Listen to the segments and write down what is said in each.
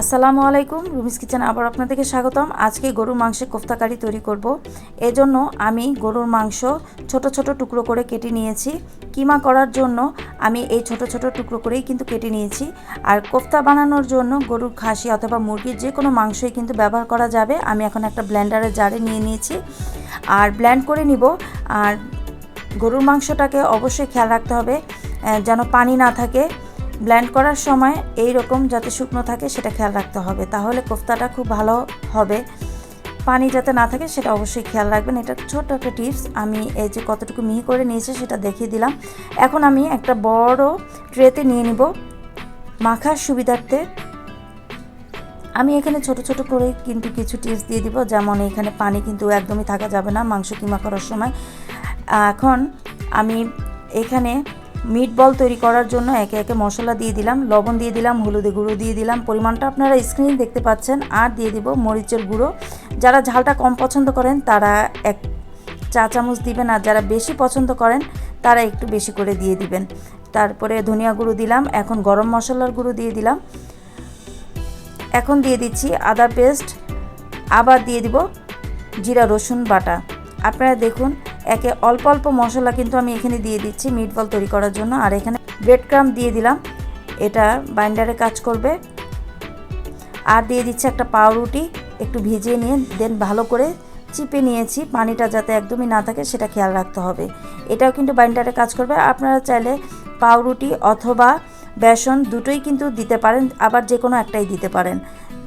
আসসালামু আলাইকুম, রুমিস কিচেন আবার আপনাদেরকে স্বাগতম। আজকে গরুর মাংসের কোফতা কারি তৈরি করব। এজন্য আমি গরুর মাংস ছোট ছোট টুকরো করে কেটে নিয়েছি। কিমা করার জন্য আমি এই ছোট ছোট টুকরো করেই কিন্তু কেটে নিয়েছি। আর কোফতা বানানোর জন্য গরুর খাসি অথবা মুরগির যে কোনো মাংসই কিন্তু ব্যবহার করা যাবে। আমি এখন একটা ব্লেন্ডারের জারে নিয়ে নিয়েছি। আর ব্ল্যান্ড করে নিব। আর গরুর মাংসটাকে অবশ্যই খেয়াল রাখতে হবে যেন পানি না থাকে। ব্লেন্ড করার সময় এই রকম যাতে শুকনো থাকে সেটা খেয়াল রাখতে হবে। তাহলে কোফতাটা খুব ভালো হবে। পানি যাতে না থাকে সেটা অবশ্যই খেয়াল রাখবেন। এটা ছোট্ট একটা টিপস। আমি এই যে কতটুকু মিহি করে নিয়েছি সেটা দেখিয়ে দিলাম। এখন আমি একটা বড় ট্রেতে নিয়ে নিব। মাখার সুবিধার্থে আমি এখানে ছোট ছোট করে কিন্তু কিছু টিপস দিয়ে দিব। যেমন এখানে পানি কিন্তু একদমই থাকা যাবে না মাংস কিমা করার সময়। এখন আমি এখানে মিট বল তৈরি করার জন্য একে একে মশলা দিয়ে দিলাম, লবণ দিয়ে দিলাম হলুদে গুঁড়ো দিয়ে দিলাম। পরিমাণটা আপনারা স্ক্রিনে দেখতে পাচ্ছেন। আর দিয়ে দিব মরিচের গুঁড়ো। যারা ঝালটা কম পছন্দ করেন, তারা এক চা চামচ দিবেন। আর যারা বেশি পছন্দ করেন, তারা একটু বেশি করে দিয়ে দিবেন। তারপরে ধনিয়া গুঁড়ো দিলাম। এখন গরম মশলার গুঁড়ো দিয়ে দিলাম। এখন দিয়ে দিচ্ছি আদা পেস্ট আবার দিয়ে দিব জিরা রসুন বাটা। আপনারা দেখুন একে অল্প অল্প মশলা কিন্তু আমি এখানে দিয়ে দিচ্ছি মিট বল তৈরি করার জন্য। আর এখানে ব্রেড ক্রাম দিয়ে দিলাম। এটা বাইন্ডারে কাজ করবে। আর দিয়ে দিচ্ছি একটা পাউরুটি। একটু ভিজিয়ে নিয়ে দেন ভালো করে চিপে নিয়েছি। পানিটা যাতে একদমই না থাকে সেটা খেয়াল রাখতে হবে। এটাও কিন্তু বাইন্ডারে কাজ করবে। আপনারা চাইলে পাউরুটি অথবা বেসন দুটোই কিন্তু দিতে পারেন। আবার যে কোনো একটাই দিতে পারেন।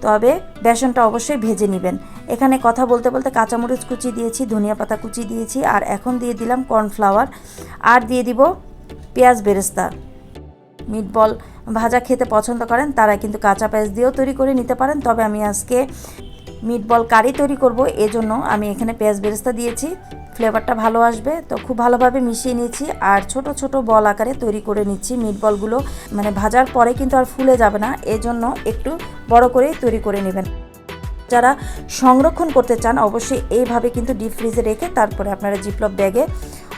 তবে বেসনটা অবশ্যই ভেজে নেবেন। এখানে কথা বলতে বলতে কাঁচামরিচ কুচি দিয়েছি, ধনিয়া পাতা কুচি দিয়েছি, আর এখন দিয়ে দিলাম কর্নফ্লাওয়ার। আর দিয়ে দিব পেঁয়াজ বেরেস্তা। মিটবল ভাজা খেতে পছন্দ করেন, তারা কিন্তু কাঁচা পেঁয়াজ দিয়েও তৈরি করে নিতে পারেন। তবে আমি আজকে মিটবল কারি তৈরি করব। এজন্য আমি এখানে পেঁয়াজ বেরেস্তা দিয়েছি। ফ্লেভারটা ভালো আসবে। তো খুব ভালোভাবে মিশিয়ে নিয়েছি। আর ছোট ছোট বল আকারে তৈরি করে নিচ্ছি মিটবলগুলো মানে ভাজার পরে কিন্তু আর ফুলে যাবে না। এজন্য একটু বড় করেই তৈরি করে নেবেন। যারা সংরক্ষণ করতে চান, অবশ্যই এইভাবে কিন্তু ডিপ ফ্রিজে রেখে তারপরে আপনারা জিপলপ ব্যাগে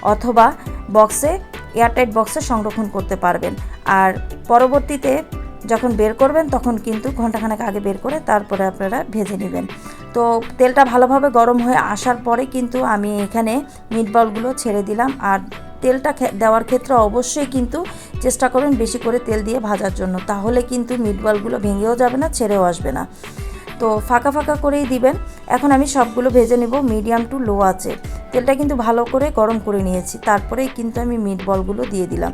অথবা বক্সে এয়ারটাইট বক্সে সংরক্ষণ করতে পারবেন। আর পরবর্তীতে যখন বের করবেন, তখন কিন্তু ঘন্টাখানেক আগে বের করে তারপরে আপনারা ভেজে নেবেন। তো তেলটা ভালোভাবে গরম হয়ে আসার পরে কিন্তু আমি এখানে মিটবলগুলো ছেড়ে দিলাম। আর তেলটা দেওয়ার ক্ষেত্রে অবশ্যই কিন্তু চেষ্টা করবেন বেশি করে তেল দিয়ে ভাজার জন্য। তাহলে কিন্তু মিটবলগুলো ভেঙেও যাবে না, ছেড়েও আসবে না। তো ফাঁকা ফাঁকা করেই দিবেন। এখন আমি সবগুলো ভেজে নেব মিডিয়াম টু লো আছে। তেলটা কিন্তু ভালো করে গরম করে নিয়েছি। তারপরেই কিন্তু আমি মিট বলগুলো দিয়ে দিলাম।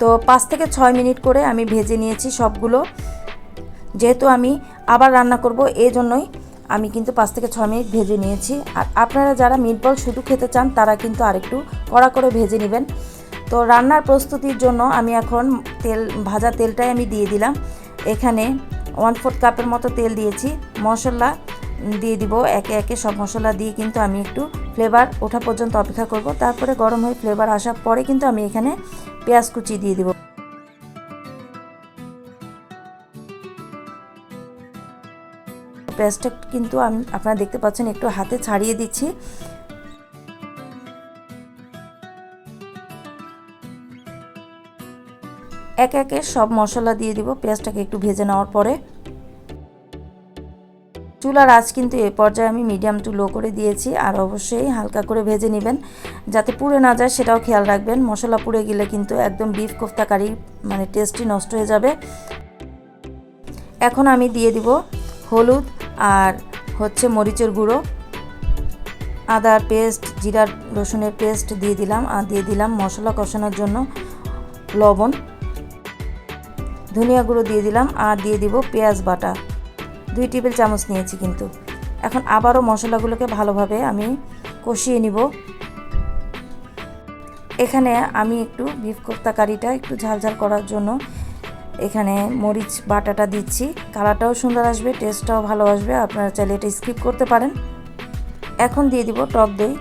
তো পাঁচ থেকে ছয় মিনিট করে আমি ভেজে নিয়েছি সবগুলো। যেহেতু আমি আবার রান্না করব এই জন্যই আমি কিন্তু পাঁচ থেকে ছয় মিনিট ভেজে নিয়েছি। আর আপনারা যারা মিটবল শুধু খেতে চান, তারা কিন্তু আরেকটু কড়া করে ভেজে নেবেন। তো রান্নার প্রস্তুতির জন্য আমি এখন তেল, ভাজা তেলটাই আমি দিয়ে দিলাম। এখানে ওয়ান ফোর্থ কাপের মতো তেল দিয়েছি। মশলা দিয়ে দিব, একে একে সব মশলা দিয়ে কিন্তু আমি একটু ফ্লেভার ওঠা পর্যন্ত অপেক্ষা করব। তারপরে গরম হয়ে ফ্লেভার আসার পরে কিন্তু আমি এখানে পেঁয়াজ কুচি দিয়ে দিব। পেঁয়াজটা কিন্তু আমি, আপনারা দেখতে পাচ্ছেন একটু হাতে ছাড়িয়ে দিচ্ছি। একে একে সব মশলা দিয়ে দিব। পেঁয়াজটাকে একটু ভেজে নেওয়ার পরে চুলার আঁচ কিন্তু এ পর্যায়ে আমি মিডিয়াম টু লো করে দিয়েছি। আর অবশ্যই হালকা করে ভেজে নেবেন। যাতে পুড়ে না যায় সেটাও খেয়াল রাখবেন। মশলা পুড়ে গেলে কিন্তু একদম বিফ কোফতা কারি মানে টেস্টই নষ্ট হয়ে যাবে। এখন আমি দিয়ে দিব হলুদ আর হচ্ছে মরিচের গুঁড়ো। আদার পেস্ট জিরার রসুনের পেস্ট দিয়ে দিলাম। আর দিয়ে দিলাম মশলা কষানোর জন্য লবণ। ধনিয়া গুঁড়ো দিয়ে দিলাম। আর দিয়ে দিব পেঁয়াজ বাটা। দুই টেবিল চামচ নিয়েছি কিন্তু। এখন আবারও মশলাগুলোকে ভালোভাবে আমি কষিয়ে নিব। এখানে আমি একটু বিফ কোফতা কারিটা একটু ঝালঝাল করার জন্য এখানে মরিচ বাটাটা দিচ্ছি। কালারটাও সুন্দর আসবে, টেস্টটাও ভালো আসবে, আপনারা চাইলে এটা স্কিপ করতে পারেন। এখন দিয়ে দিব টক দই।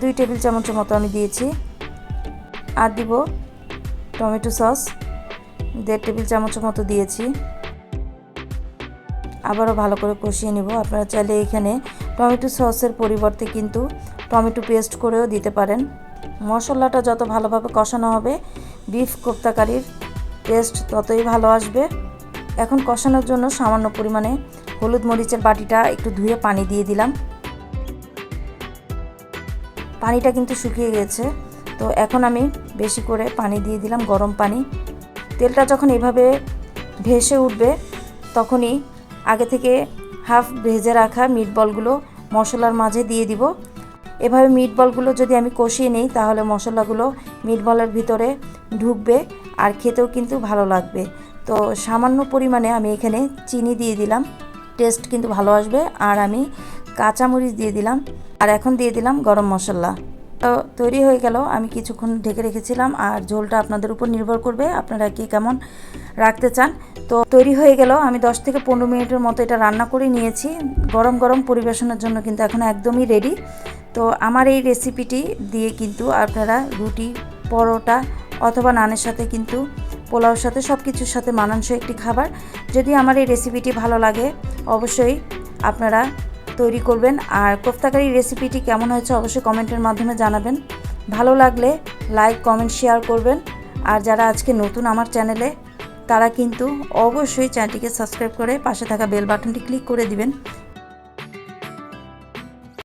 দুই টেবিল চামচের মতো আমি দিয়েছি। আর দিব টমেটো সস। দেড় টেবিল চামচের মতো দিয়েছি। আবারও ভালো করে কষিয়ে নিব। আপনারা চাইলে এখানে টমেটো সসের পরিবর্তে কিন্তু টমেটো পেস্ট করেও দিতে পারেন। মশলাটা যত ভালোভাবে কষানো হবে, বিফ কোপ্তা কারির টেস্ট ততই ভালো আসবে। এখন কষানোর জন্য সামান্য পরিমাণে হলুদ মরিচের বাটিটা একটু ধুয়ে পানি দিয়ে দিলাম। পানিটা কিন্তু শুকিয়ে গেছে। তো এখন আমি বেশি করে পানি দিয়ে দিলাম, গরম পানি। তেলটা যখন এভাবে ভেসে উঠবে, তখনই আগে থেকে হাফ ভেজে রাখা মিট বলগুলো মশলার মাঝে দিয়ে দিব। এভাবে মিট বলগুলো যদি আমি কষিয়ে নিই, তাহলে মশলাগুলো মিট বলের ভিতরে ঢুকবে আর খেতেও কিন্তু ভালো লাগবে। তো সামান্য পরিমাণে আমি এখানে চিনি দিয়ে দিলাম। টেস্ট কিন্তু ভালো আসবে আর আমি কাঁচামরিচ দিয়ে দিলাম। আর এখন দিয়ে দিলাম গরম মশলা। তো তৈরি হয়ে গেল। আমি কিছুক্ষণ ঢেকে রেখেছিলাম আর ঝোলটা আপনাদের উপর নির্ভর করবে। আপনারা কি কেমন রাখতে চান তো তৈরি হয়ে গেল। আমি 10 থেকে পনেরো মিনিটের মতো এটা রান্না করে নিয়েছি। গরম গরম পরিবেশনের জন্য কিন্তু এখন একদমই রেডি তো আমার এই রেসিপিটি দিয়ে কিন্তু আপনারা রুটি, পরোটা অথবা নানের সাথে কিন্তু পোলাওর সাথে সব কিছুর সাথে মানানসই একটি খাবার। যদি আমার এই রেসিপিটি ভালো লাগে, অবশ্যই আপনারা তৈরি করবেন। আর কোফতাকারি রেসিপিটি কেমন হয়েছে অবশ্যই কমেন্টের মাধ্যমে জানাবেন। ভালো লাগলে লাইক কমেন্ট শেয়ার করবেন। আর যারা আজকে নতুন আমার চ্যানেলে তারা কিন্তু অবশ্যই চ্যানেলটিকে সাবস্ক্রাইব করে পাশে থাকা বেল বাটনটি ক্লিক করে দিবেন।